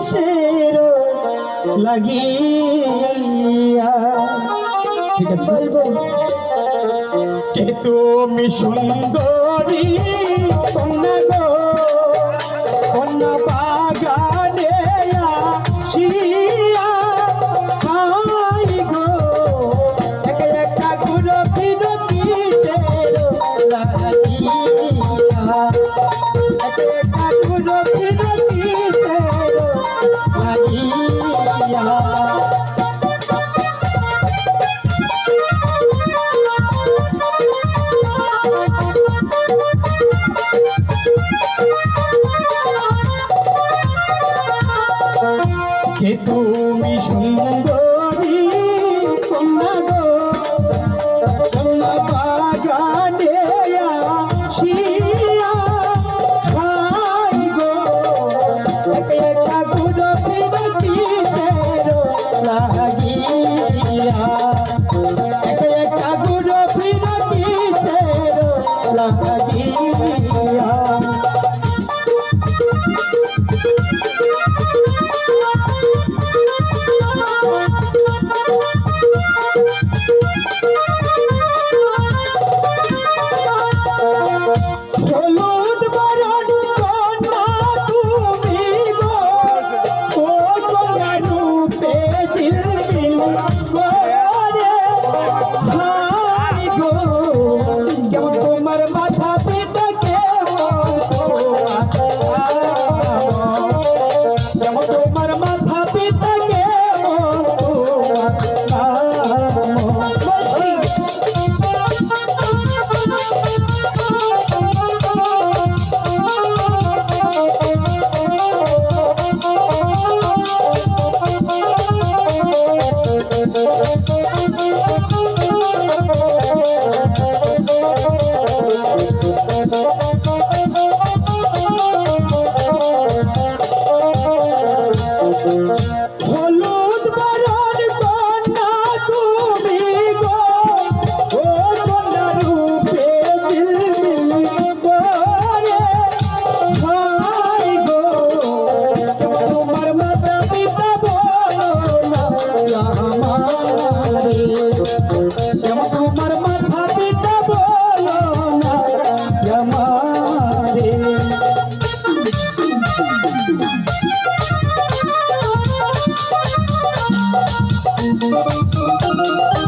একা গুরু লাগিয়া? ঠিক আছে। কে তুমি সুন্দরী? লাগিয়া Música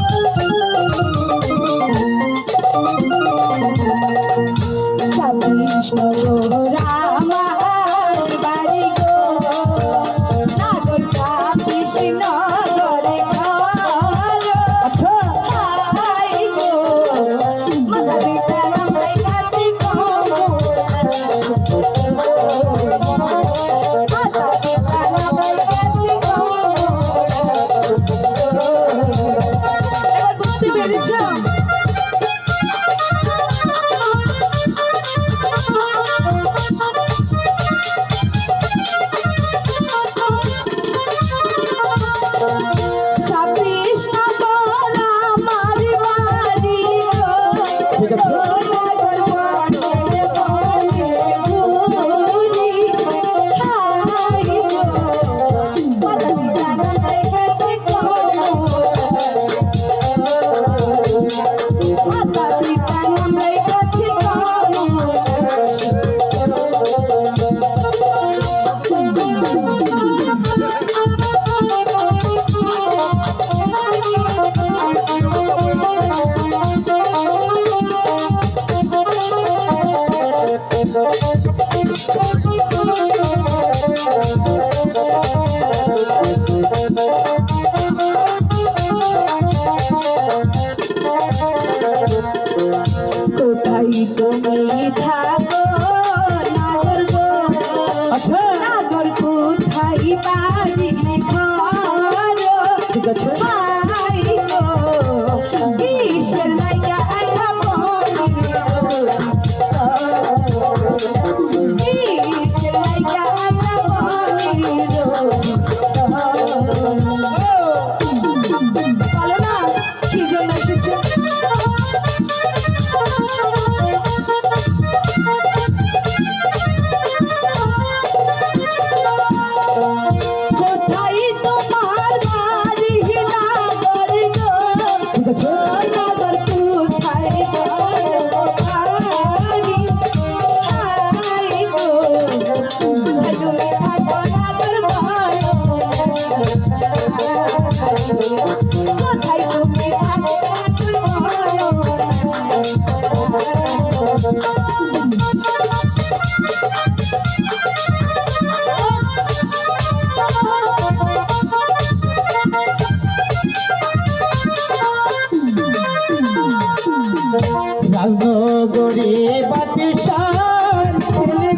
রাজনগরী বাতি সার বনে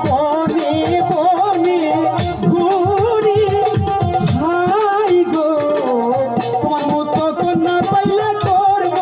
বনে ঘুরি। হাই গো তোমার মতো কন্যা পাইলে করব